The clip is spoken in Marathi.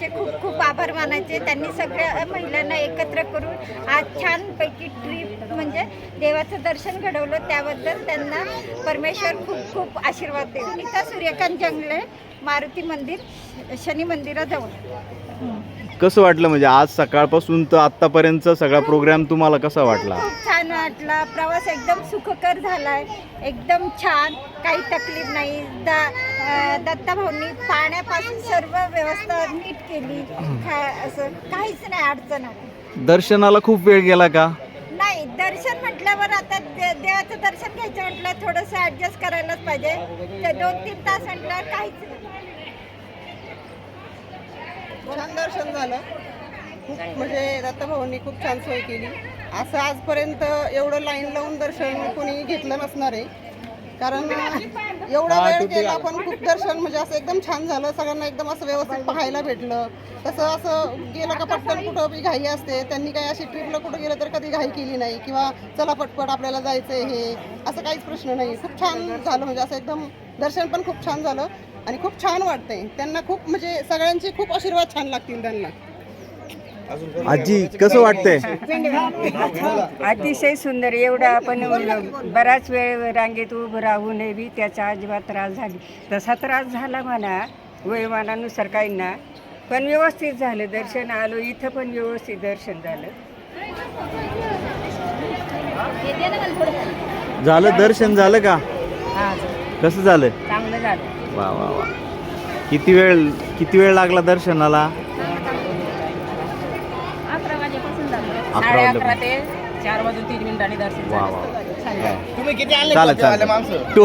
जे खूप खूप आभार मानायचे. त्यांनी सगळ्या महिलांना एकत्र करून आज छानपैकी ट्रीप म्हणजे देवाचं दर्शन घडवलं. त्याबद्दल त्यांना परमेश्वर खूप खूप आशीर्वाद देऊ इथं सूर्यकांत जंगले. मारुती मंदिर शनी मंदिराजवळ कसं वाटलं म्हणजे आज सकाळपासून तर आत्तापर्यंतचा सगळा प्रोग्राम तुम्हाला कसा वाटला? खूप छान वाटला. प्रवास एकदम सुखकर झालाय. एकदम छान. काही तकलीफ नाही. द अं, दत्ताभाऊंनी पाण्यापासून सर्व व्यवस्था नीट केली. खा- असं काहीच नाही अडचण आली दर्शनाला खूप वेळ गेला का? नाही दर्शन म्हटल्यावर आता दे- देवाचं दर्शन घ्यायचं म्हटलं थोडंसं ॲडजस्ट करायलाच पाहिजे. ते दोन तीन तास म्हटल्यावर काहीच नाही. छान दर्शन झालं. खूप म्हणजे दत्तभाऊंनी खूप छान सोय केली. असं आजपर्यंत एवढं लाईन लावून दर्शन कोणी घेतलं नसणार आहे. कारण एवढा वेळ गेला पण खूप दर्शन म्हणजे असं एकदम छान झालं. सगळ्यांना एकदम असं व्यवस्थित पाहायला भेटलं. तसं असं गेलं का पटकन कुठं बी घाई असते. त्यांनी काही अशी ट्रिपला कुठं गेलं तर कधी घाई केली नाही. किंवा चला पटपट आपल्याला जायचंय हे. असं काहीच प्रश्न नाही. खूप छान झालं म्हणजे असं एकदम दर्शन पण खूप छान झालं. आणि खूप छान वाटतंय. त्यांना खूप म्हणजे सगळ्यांचे खूप आशीर्वाद छान लागतील त्यांना. आजी कसं वाटतंय? अतिशय सुंदर एवढा आपण बराच वेळ रांगेत उभं राहूनही बी त्याचा अजिबात त्रास झाली. तसा त्रास झाला म्हणा वयोमानानुसार काहींना पण व्यवस्थित झालं. दर्शन आलो इथं पण व्यवस्थित दर्शन झालं. झालं दर्शन झालं का? हा कसं झालं? चांगलं झालं. वा वा वा. किती वेळ किती वेळ लागला दर्शनाला? अकरा वाजेपासून झालं. अकरा वाजले ते चार वाजून तीन मिनिटांनी दर्शन वा वा. तुम्ही किती आणले चालेल चालेल.